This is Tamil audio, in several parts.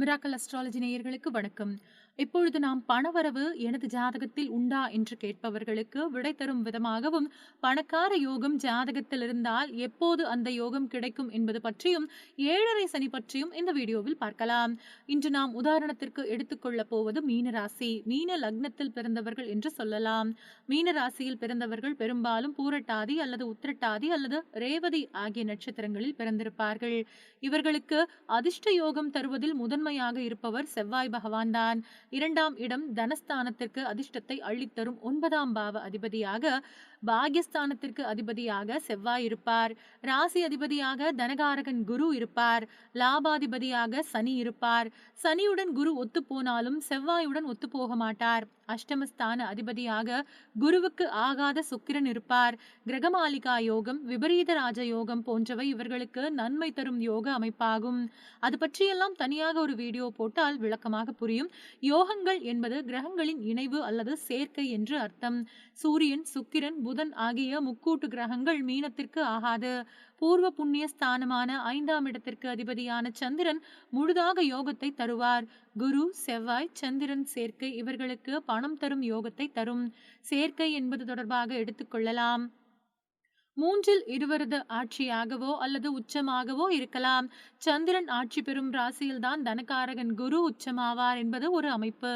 மிராக்கல் அஸ்ட்ராலஜி நேயர்களுக்கு வணக்கம். இப்பொழுது நாம் பணவரவு எனது ஜாதகத்தில் உண்டா என்று கேட்பவர்களுக்கு விடை தரும் விதமாகவும் பணக்கார யோகம் ஜாதகத்தில் இருந்தால் எப்போது அந்த யோகம் கிடைக்கும் என்பது பற்றியும் ஏழரை சனி பற்றியும் இந்த வீடியோவில் பார்க்கலாம். இன்று நாம் உதாரணத்திற்கு எடுத்துக்கொள்ள போவது மீனராசி. மீன லக்னத்தில் பிறந்தவர்கள் என்று சொல்லலாம். மீனராசியில் பிறந்தவர்கள் பெரும்பாலும் பூரட்டாதி அல்லது உத்திரட்டாதி அல்லது ரேவதி ஆகிய நட்சத்திரங்களில் பிறந்திருப்பார்கள். இவர்களுக்கு அதிர்ஷ்ட யோகம் தருவதில் முதன்மையாக இருப்பவர் செவ்வாய் பகவான் தான் இரண்டாம் இடம் தனஸ்தானத்திற்கு அதிர்ஷ்டத்தை அள்ளித்தரும் ஒன்பதாம் பாவ அதிபதியாக பாகியஸ்தானத்திற்கு அதிபதியாக செவ்வாய் இருப்பார். ராசி அதிபதியாக தனகாரகன் குரு இருப்பார். லாபாதிபதியாக சனி இருப்பார். சனியுடன் குரு ஒத்து போனாலும் செவ்வாயுடன் ஒத்து போக மாட்டார். அஷ்டமஸ்தான அதிபதியாக குருவுக்கு ஆகாத சுக்கிரன் இருப்பார். கிரகமாலிகா யோகம் விபரீத ராஜ யோகம் போன்றவை இவர்களுக்கு நன்மை தரும் யோக அமைப்பாகும். அது பற்றியெல்லாம் தனியாக ஒரு வீடியோ போட்டால் விளக்கமாக புரியும். யோகங்கள் என்பது கிரகங்களின் இணைவு அல்லது சேர்க்கை என்று அர்த்தம். சூரியன் சுக்கிரன் புதன் ஆகிய முக்கூட்டு கிரகங்கள் மீனத்திற்கு ஆகாது. பூர்வ புண்ணிய ஸ்தானமான ஐந்தாம் இடத்திற்கு அதிபதியான சந்திரன் முழுதாக யோகத்தை தருவார். குரு செவ்வாய் சந்திரன் சேர்க்கை இவர்களுக்கு பணம் தரும் யோகத்தை தரும். சேர்க்கை என்பது தொடர்பாக எடுத்துக்கொள்ளலாம் மூன்றில் இருவரது ஆட்சியாகவோ அல்லது உச்சமாகவோ இருக்கலாம். சந்திரன் ஆட்சி பெறும் ராசியில்தான் தனகாரகன் குரு உச்சமாவார் என்பது ஒரு அமைப்பு.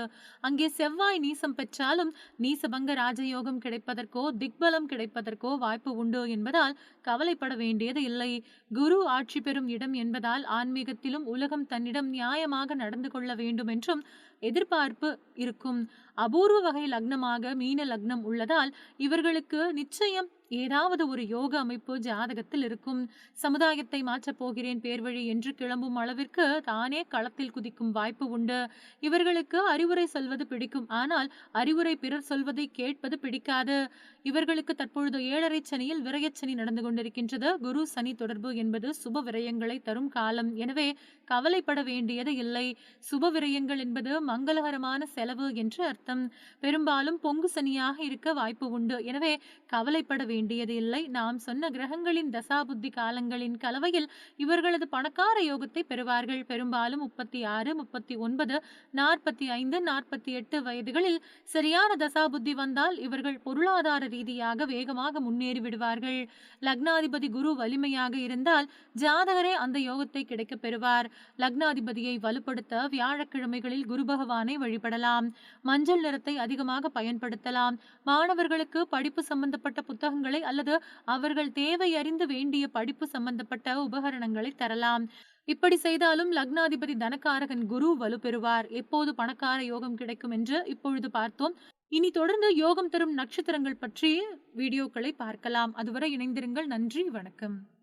அங்கே செவ்வாய் நீசம் பெற்றாலும் நீசபங்க ராஜயோகம் கிடைப்பதற்கோ திக்பலம் கிடைப்பதற்கோ வாய்ப்பு உண்டு என்பதால் கவலைப்பட வேண்டியது இல்லை. குரு ஆட்சி பெறும் இடம் என்பதால் ஆன்மீகத்திலும் உலகம் தன்னிடம் நியாயமாக நடந்து கொள்ள வேண்டும் என்றும் எதிர்பார்ப்பு இருக்கும். அபூர்வ வகை லக்னமாக மீன லக்னம் உள்ளதால் இவர்களுக்கு நிச்சயம் ஏதாவது ஒரு யோக அமைப்பு ஜாதகத்தில் இருக்கும். சமுதாயத்தை மாற்றப் போகிறேன் பேர்வழி என்று கிளம்பும் அளவிற்கு தானே களத்தில் குதிக்கும் வாய்ப்பு உண்டு. இவர்களுக்கு அறிவுரை சொல்வது பிடிக்கும். ஆனால் அறிவுரை பிறர் சொல்வதை கேட்பது பிடிக்காது. இவர்களுக்கு தற்பொழுது ஏழரை சனியில் விரயச்சனி நடந்து கொண்டிருக்கின்றது. குரு சனி தொடர்பு என்பது சுப விரயங்களை தரும் காலம். எனவே கவலைப்பட வேண்டியது இல்லை. சுப விரயங்கள் என்பது மங்களகரமான செலவு என்று அர்த்தம். பெரும்பாலும் பொங்கு சனியாக இருக்க வாய்ப்பு உண்டு. எனவே கவலைப்பட வேண்டியதில்லை. நாம் சொன்ன கிரகங்களின் தசாபுத்தி காலங்களின் கலவையில் இவர்களது பணக்கார யோகத்தை பெறுவார்கள். பெரும்பாலும் முப்பத்தி ஆறு முப்பத்தி ஒன்பது நாற்பத்தி ஐந்து நாற்பத்தி எட்டு வயதுகளில் சரியான தசாபுத்தி வந்தால் இவர்கள் பொருளாதார ரீதியாக வேகமாக முன்னேறி விடுவார்கள். லக்னாதிபதி குரு வலிமையாக இருந்தால் ஜாதகரே அந்த யோகத்தை கிடைக்க பெறுவார். லக்னாதிபதியை வலுப்படுத்த வியாழக்கிழமைகளில் குரு பகவானை வழிபடலாம். மஞ்சள் நிறத்தை அதிகமாக பயன்படுத்தலாம். மாணவர்களுக்கு படிப்பு சம்பந்தப்பட்ட புத்தகங்கள் அல்லது அவர்கள் தேவை அறிந்து வேண்டிய படிப்பு சம்பந்தப்பட்ட உபகரணங்களை தரலாம். இப்படி செய்தாலும் லக்னாதிபதி தனக்காரகன் குரு வலுப்பெறுவார். எப்போது பணக்கார யோகம் கிடைக்கும் என்று இப்பொழுது பார்த்தோம். இனி தொடர்ந்து யோகம் தரும் நட்சத்திரங்கள் பற்றிய வீடியோக்களை பார்க்கலாம். அதுவரை இணைந்திருங்கள். நன்றி. வணக்கம்.